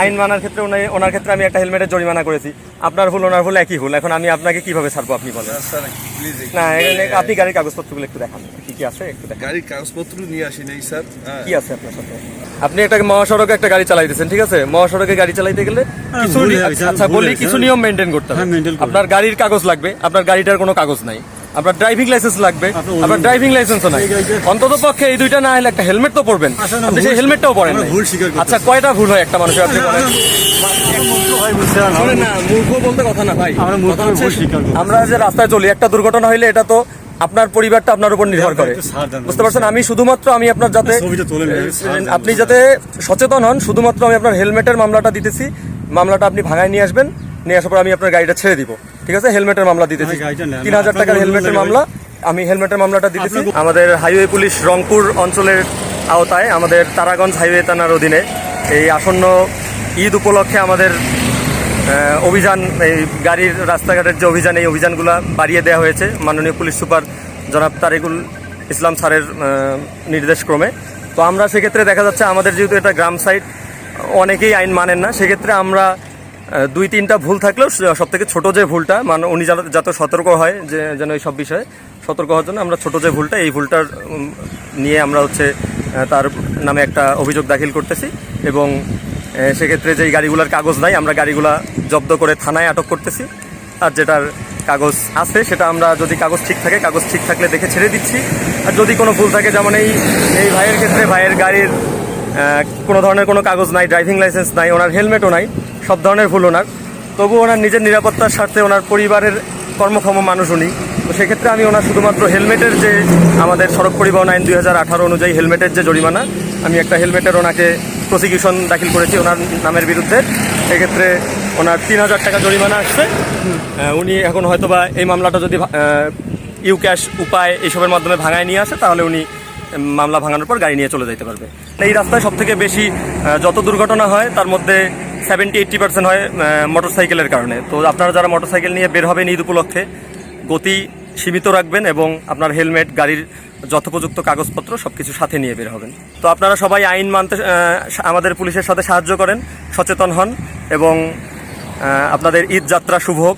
আইন মানার ক্ষেত্রে ওনার ক্ষেত্রে আমি একটা হেলমেটের জরিমানা করেছি। আপনার ভুল ওনার ভুল একই ভুল। এখন আমি আপনাকে কীভাবে ছাড়বো আপনি বলেন? না আপনি গাড়ির কাগজপত্রগুলো একটু দেখান। কি কি আছে একটু দেখান। গাড়ির কাগজপত্র নিয়ে আসি নাই স্যার। হ্যাঁ। কি আছে আপনার সাথে? আপনি একটা মহাসড়কে একটা গাড়ি চালাইতেছেন ঠিক আছে? মহাসড়কে গাড়ি চালাইতে গেলে কিছু হয়ে গেছে, আচ্ছা বলি কিছু নিয়ম মেনটেন করতে হবে। হ্যাঁ। আপনার গাড়ির কাগজ লাগবে। আপনার গাড়িটার কোনো কাগজ নাই। আপনার ড্রাইভিং লাইসেন্স লাগবে। আপনার অন্য- আপনার ড্রাইভিং লাইসেন্সও নাই। অন্তত পক্ষে এই দুইটা না হলে একটা হেলমেট তো পরবেন। আপনি সেই হেলমেটটাও পরেন। আচ্ছা কয়টা ভুল হয় একটা মানুষের আপনি আমরা যে রাস্তায় চলি একটা দুর্ঘটনা হইলে এটা তো আপনার পরিবারটা আপনার উপর নির্ভর করে। বুঝতে পারছেন? আমি শুধুমাত্র আমি আপনার যাতে। আপনি যাতে সচেতন হন শুধুমাত্র আমি আপনার হেলমেটের মামলাটা দিতেছি। মামলাটা আপনি ভাঙায় নিয়ে আসবেন। নিয়ে আসার পর আমি আপনার গাড়িটা ছেড়ে দিব। ঠিক আছে? হেলমেটের মামলা দিতেছি। তিন হাজার টাকার হেলমেটের মামলা। আমি হেলমেটের মামলাটা দিতেছি। আমাদের হাইওয়ে পুলিশ রংপুর অঞ্চলের আওতায় আমাদের তারাগঞ্জ হাইওয়ে থানার অধীনে এই আসন্ন ঈদ উপলক্ষে আমাদের অভিযান এই গাড়ির রাস্তাঘাটের যে অভিযান এই অভিযানগুলো বাড়িয়ে দেওয়া হয়েছে মাননীয় পুলিশ সুপার জনাব তারেকুল ইসলাম স্যারের নির্দেশক্রমে। তো আমরা সেক্ষেত্রে দেখা যাচ্ছে আমাদের যেহেতু এটা গ্রাম সাইড অনেকেই আইন মানেন না। সেক্ষেত্রে আমরা দুই তিনটা ভুল থাকলেও সব থেকে ছোট যে ভুলটা মানে উনি যাতে সতর্ক হয় যে, যেন এই সব বিষয়ে সতর্ক হওয়ার জন্য আমরা ছোট যে ভুলটা, এই ভুলটার নিয়ে আমরা হচ্ছে তার নামে একটা অভিযোগ দাখিল করতেছি এবং সেক্ষেত্রে যেই গাড়িগুলোর কাগজ নাই, আমরা গাড়িগুলা জব্দ করে থানায় আটক করতেছি। আর যেটার কাগজ আছে, সেটা আমরা যদি কাগজ ঠিক থাকে, কাগজ ঠিক থাকলে দেখে ছেড়ে দিচ্ছি। আর যদি কোনো ভুল থাকে, যেমন এই এই ভাইয়ের ক্ষেত্রে ভাইয়ের গাড়ির কোনো ধরনের কোনো কাগজ নাই ড্রাইভিং লাইসেন্স নাই, ওনার হেলমেটও নাই, সব ধরনের ভুল ওনার। তবু ওনার নিজের নিরাপত্তার স্বার্থে ওনার পরিবারের কর্মক্ষম মানুষ উনি। তো সেক্ষেত্রে আমি ওনার শুধুমাত্র হেলমেটের যে আমাদের সড়ক পরিবহন আইন দুই হাজার আঠারো অনুযায়ী হেলমেটের যে জরিমানা, আমি একটা হেলমেটের ওনাকে প্রসিকিউশন দাখিল করেছি ওনার নামের বিরুদ্ধে। সেক্ষেত্রে ওনার তিন হাজার টাকা জরিমানা আসছে। উনি এখন হয়তোবা এই মামলাটা যদি ইউ ক্যাশ উপায় এইসবের মাধ্যমে ভাঙায় নিয়ে আসে, তাহলে উনি মামলা ভাঙানোর পর গাড়ি নিয়ে চলে যেতে পারবে। এই রাস্তায় সব থেকে বেশি যত দুর্ঘটনা হয়, তার মধ্যে সেভেন্টি এইট্টি পার্সেন্ট হয় মোটর সাইকেলের কারণে। তো আপনারা যারা মোটর সাইকেল নিয়ে বের হবেন ঈদ উপলক্ষে, গতি সীমিত রাখবেন এবং আপনার হেলমেট, গাড়ির যথোপযুক্ত কাগজপত্র সব কিছু সাথে নিয়ে বের হবেন। তো আপনারা সবাই আইন মানতে আমাদের পুলিশের সাথে সাহায্য করেন, সচেতন হন এবং আপনাদের ঈদ যাত্রা শুভ হোক।